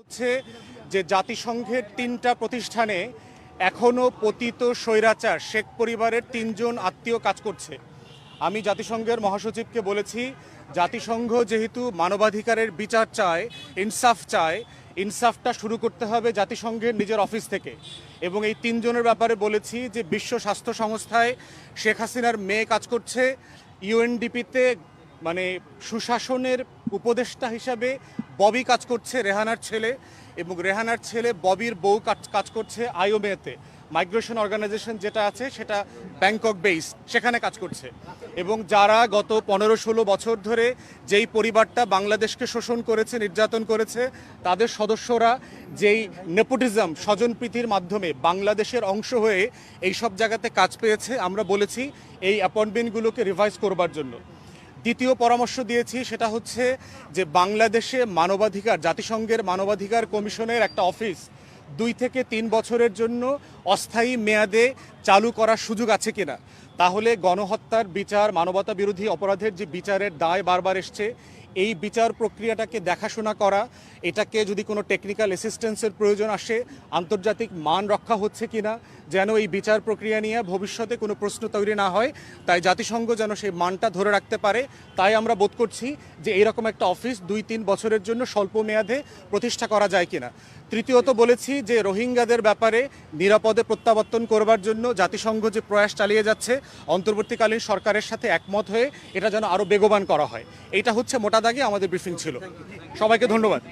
হচ্ছে যে জাতিসংঘের তিনটা প্রতিষ্ঠানে এখনও পতিত স্বৈরাচার, শেখ পরিবারের তিনজন আত্মীয় কাজ করছে। আমি জাতিসংঘের মহাসচিবকে বলেছি, জাতিসংঘ যেহেতু মানবাধিকারের বিচার চায়, ইনসাফ চায়, ইনসাফটা শুরু করতে হবে জাতিসংঘের নিজের অফিস থেকে। এবং এই তিনজনের ব্যাপারে বলেছি যে বিশ্ব স্বাস্থ্য সংস্থায় শেখ হাসিনার মেয়ে কাজ করছে। ইউএনডিপিতে মানে সুশাসনের উপদেষ্টা হিসাবে ববি কাজ করছে রেহানার ছেলে এবং রেহানার ছেলে ববির বউ কাজ কাজ করছে আইওমেতে মাইগ্রেশন অর্গানাইজেশন যেটা আছে, সেটা ব্যাংকক বেস সেখানে কাজ করছে। এবং যারা গত পনেরো ষোলো বছর ধরে যেই পরিবারটা বাংলাদেশকে শোষণ করেছে, নির্যাতন করেছে, তাদের সদস্যরা যেই নেপোটিজম স্বজনপ্রীতির মাধ্যমে বাংলাদেশের অংশ হয়ে এই সব জায়গাতে কাজ পেয়েছে, আমরা বলেছি এই অ্যাপয়েন্টমেন্টগুলোকে রিভাইজ করবার জন্য। দ্বিতীয় পরামর্শ দিয়েছি, সেটা হচ্ছে যে বাংলাদেশে মানবাধিকার, জাতিসংঘের মানবাধিকার কমিশনের একটা অফিস দুই থেকে তিন বছরের জন্য অস্থায়ী মেয়াদে চালু করার সুযোগ আছে কিনা? তাহলে গণহত্যার বিচার, মানবতা বিরোধী অপরাধের যে বিচারের দায় বারবার এসছে, এই বিচার প্রক্রিয়াটাকে দেখাশোনা করা, এটাকে যদি কোনো টেকনিক্যাল অ্যাসিস্ট্যান্সের প্রয়োজন আসে, আন্তর্জাতিক মান রক্ষা হচ্ছে কিনা, যেন এই বিচার প্রক্রিয়া নিয়ে ভবিষ্যতে কোনো প্রশ্ন তৈরি না হয়, তাই জাতিসংঘ যেন সেই মানটা ধরে রাখতে পারে, তাই আমরা বোধ করছি যে এইরকম একটা অফিস দুই তিন বছরের জন্য স্বল্প মেয়াদে প্রতিষ্ঠা করা যায় কিনা। তৃতীয়ত বলেছি যে রোহিঙ্গাদের ব্যাপারে নিরাপদে প্রত্যাবর্তন করবার জন্য জাতিসংঘ যে প্রয়াস চালিয়ে যাচ্ছে, অন্তর্বর্তীকালীন সরকারের সাথে একমত হয়ে এটা যেন আরও বেগবান করা হয়। এটা হচ্ছে মোটা দাগে আমাদের ব্রিফিং ছিল। সবাইকে ধন্যবাদ।